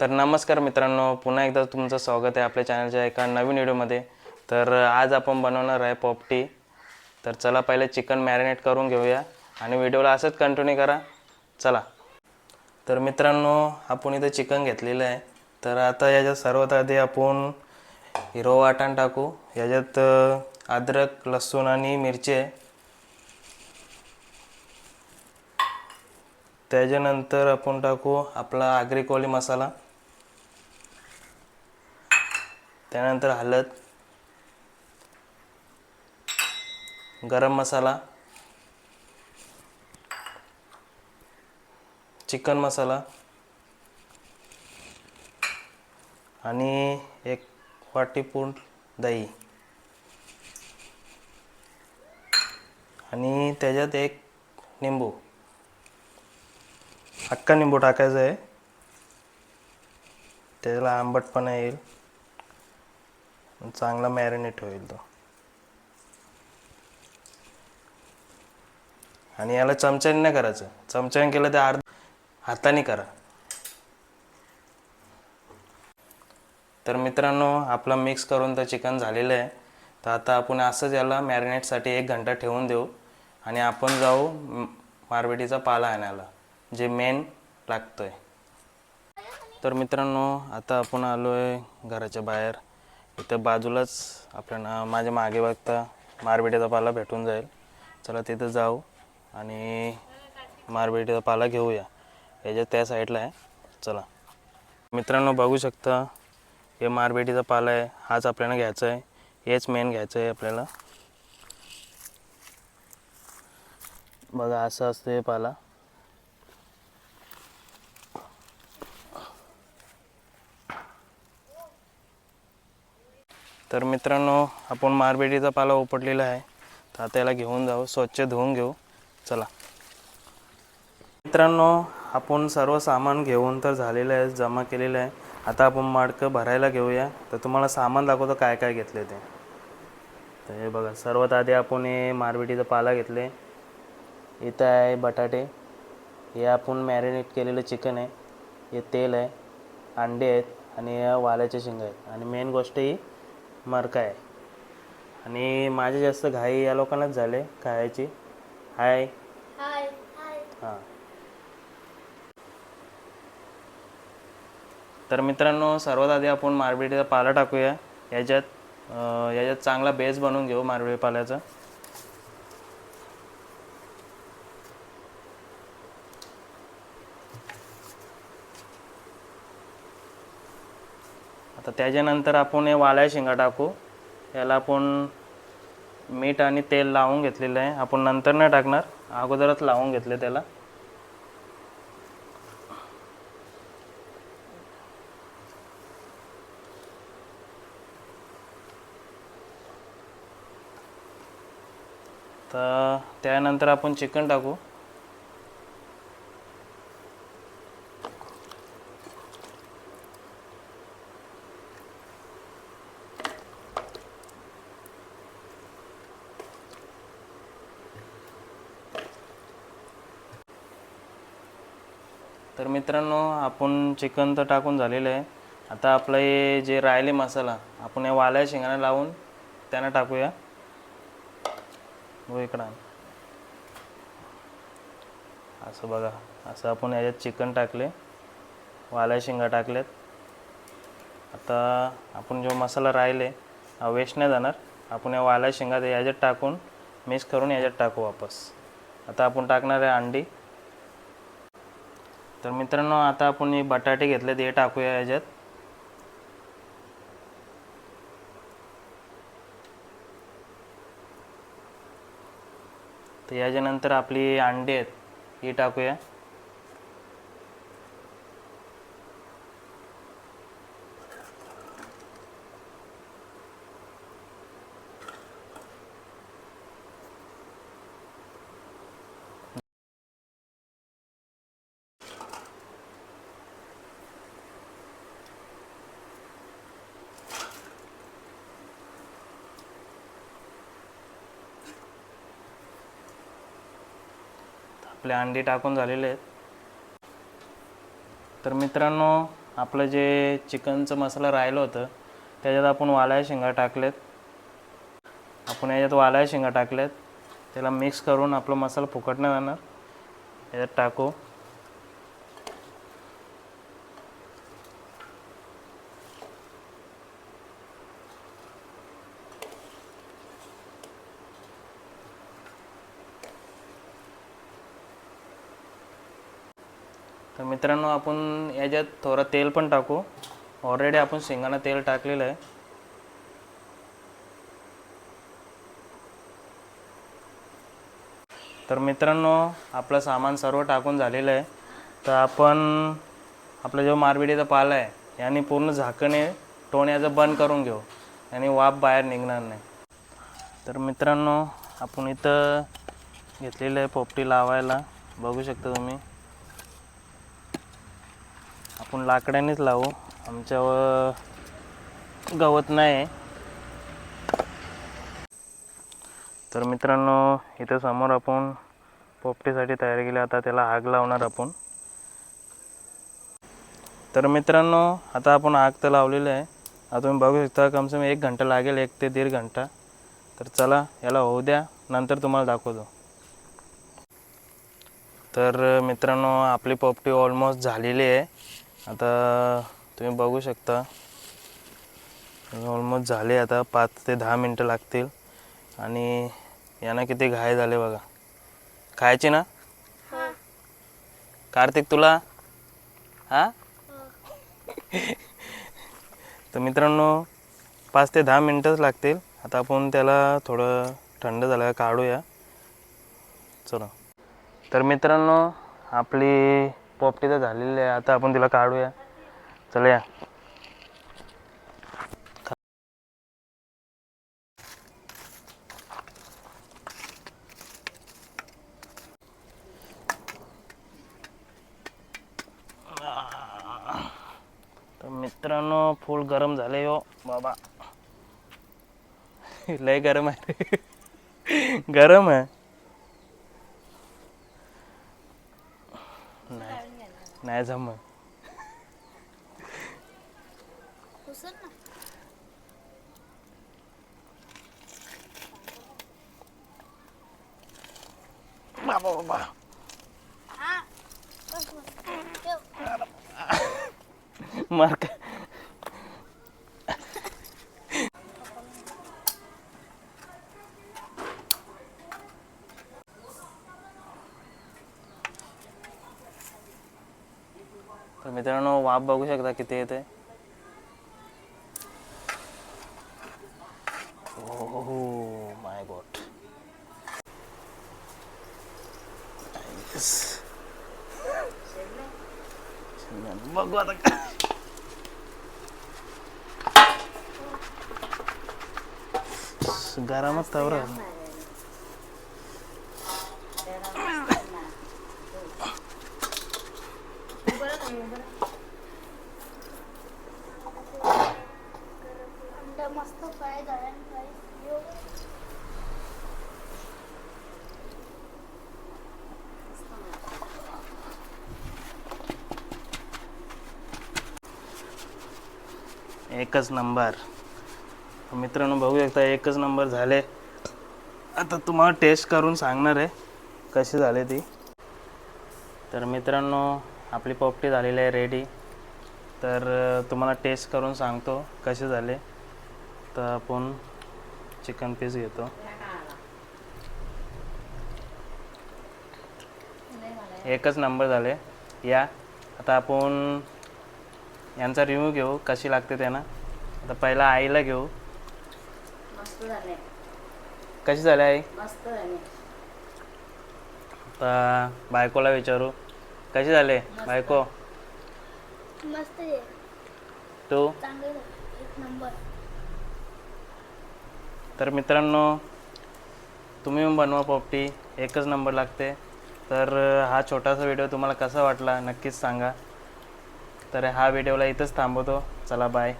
तर नमस्कार मित्रांनो पुन्हा एकदा तुमचं स्वागत आहे आपल्या चॅनलच्या एका नवीन व्हिडिओमध्ये तर आज आपण बनवणार आहे पॉपटी. तर चला पहिले चिकन मॅरिनेट करून घेऊया आणि व्हिडिओला असंच कंटिन्यू करा. चला. तर मित्रांनो आपण इथं चिकन घेतलेलं आहे. तर आता याच्यात सर्वात आधी आपण हिरो वाटण टाकू. याच्यात अद्रक लसूण आणि मिरची आहे. त्याच्यानंतर आपण टाकू आपला आगरी मसाला. त्यानंतर हळद गरम मसाला चिकन मसाला आणि एक वाटीपूड दही. आणि त्याच्यात एक निंबू. अख्खा निंबू टाकायचा आहे. त्याला आंबटपणा येईल. चांगला मॅरिनेट होईल तो. आणि याला चमच्याने नाही करायचं. चमच्याने केलं तर अर्ध हाताने करा. तर मित्रांनो आपला मिक्स करून तर चिकन झालेलं आहे. तर आता आपण असंच याला मॅरिनेटसाठी एक घंटा ठेवून देऊ. आणि आपण जाऊ मारवेटीचा मारबेटीचा पाला आणायला जे मेन लागतोय. तर मित्रांनो आता आपण आलो आहे घराच्या बाहेर. इथं बाजूलाच आपल्याला माझ्या मागे बघता मारबेटीचा पाला भेटून जाईल. चला तिथं जाऊ आणि मारबेटीचा पाला घेऊया. याच्या त्या साईडला आहे. चला. मित्रांनो बघू शकता हे मारबेटीचा पाला आहे. हाच आपल्याला घ्यायचा आहे. हेच मेन घ्यायचं आहे आपल्याला. बघा असं असतं हे पाला. तर मित्रांनो आपण मारबेटीचा पाला उपटलेला आहे. तर आता याला घेऊन जाऊ. स्वच्छ धुवून घेऊ. चला. मित्रांनो आपण सर्व सामान घेऊन तर झालेलं आहे जमा केलेलं आहे. आता आपण माडकं भरायला घेऊया. तर तुम्हाला सामान दाखवतो काय काय घेतले ते. तर हे बघा सर्वात आधी आपण हे मारबेटीचा पाला घेतले. इथं आहे बटाटे. हे आपण मॅरिनेट केलेलं चिकन आहे. हे तेल आहे. अंडे आहेत. आणि या शेंगा आहेत. आणि मेन गोष्ट ही मरका आहे. आणि माझे जास्त घाई या लोकांनाच झाले खायची हाय हाय हाय हां. तर मित्रांनो सर्वात आधी आपण मारबेटीचा पाला टाकूया. याच्यात याच्यात चांगला बेस बनवून घेऊ मारबेटी पाल्याचा. आता त्याच्यानंतर आपण हे वाल्या शेंगा टाकू. याला आपण मीठ आणि तेल लावून घेतलेलं आहे. आपण नंतर नाही टाकणार. अगोदरच लावून घेतले त्याला. तर त्यानंतर आपण चिकन टाकू. तर मित्रांनो आपण चिकन तर टाकून झालेलं आहे. आता आपलं हे जे राहिले मसाला आपण या वाल्या शेंगाने लावून त्यांना टाकूया. हो इकडं. असं बघा असं आपण याच्यात चिकन टाकले वाल्या शेंगा टाकलेत. आता आपण जो मसाला राहिले हा वेस्ट नाही जाणार. आपण या वाल्या शेंगा ते याच्यात टाकून मिक्स करून याच्यात टाकू वापस. आता आपण टाकणार आहे अंडी. तर मित्रांनो आता आपण हे बटाटे घेतले ते टाकूया याच्यात तर याच्यानंतर आपली अंडी आहेत ही टाकूया. आपले अंडी टाकून झालेले आहेत. तर मित्रांनो आपलं जे चिकनचं मसाला राहिलं होतं त्याच्यात आपण वालाया शेंगा टाकलेत. आपण याच्यात वालाया शेंगा टाकल्यात त्याला मिक्स करून आपला मसाला फुकट नाही जाणार. याच्यात टाकू. तर मित्रांनो आपण याच्यात थोडं तेल पण टाकू. ऑलरेडी आपण शेंगांना तेल टाकलेलं आहे. तर मित्रांनो आपलं सामान सर्व टाकून झालेलं आहे. तर आपण आपला जो मारबिडीचा पाला आहे याने पूर्ण झाकणे टोण्याचं याचं बंद करून घेऊ. आणि वाफ बाहेर निघणार नाही. तर मित्रांनो आपण इथं घेतलेलं आहे पोपटी लावायला. बघू शकता तुम्ही. आपण लाकड्यानेच लावू. आमच्यावर गवत नाही आहे तर मित्रांनो इथं समोर आपण पोपटीसाठी तयार केली. आता त्याला आग लावणार आपण. तर मित्रांनो आता आपण आग तर लावलेली आहे. आता तुम्ही बघू शकता कम से कम एक घंटा लागेल एक ते दीड घंटा. तर चला याला होऊ द्या. नंतर तुम्हाला दाखवतो. तर मित्रांनो आपली पोपटी ऑलमोस्ट झालेली आहे. आता तुम्ही बघू शकता. ऑलमोस्ट झाले आता पाच ते दहा मिनटं लागतील. आणि यांना किती घाय झाले बघा. खायची ना? कार्तिक तुला? हा? तर मित्रांनो पाच ते दहा मिनटंच लागतील. आता आपण त्याला थोडं थंड झालं काढूया. चला. तर मित्रांनो आपली पोपटी तर झालेली आहे. आता आपण तिला काढूया. चला या. तर मित्रांनो फुल गरम झाले हो बाबा. लय गरम आहे. गरम आहे. नाही. नाही जमत. बाबा बाबा मार का तर माप बघू शकता किती येते हो माय गॉड बघू आता गरमच तवर अंडा मस्त फ्राय झाला फ्राय एकच नंबर. मित्रांनो बघू शकता एकच नंबर झाले. आता तुम्हाला टेस्ट करून सांगणार आहे कशी झाले ती. तर मित्रांनो आपली पोपटी झालेली आहे रेडी तर तुम्हाला टेस्ट करून सांगतो कसे झाले. तर आपण चिकन पीस घेतो. एकच नंबर झाले. या आता आपण यांचा रिव्ह्यू घेऊ कशी लागते त्यांना. आता पहिला आईला घेऊ. मस्त झाले. कशी झाली आई? मस्त झाले. आता बायकोला विचारू. कशी झाले बायको? मस्त आहे. तू? चांगले झाले एक नंबर. तर मित्रांनो तुम्ही पण बनवा पोपटी एकच नंबर लागते. तर हा छोटासा व्हिडिओ तुम्हाला कसा वाटला नक्कीच सांगा. तर हा व्हिडिओला इथंच थांबवतो. चला बाय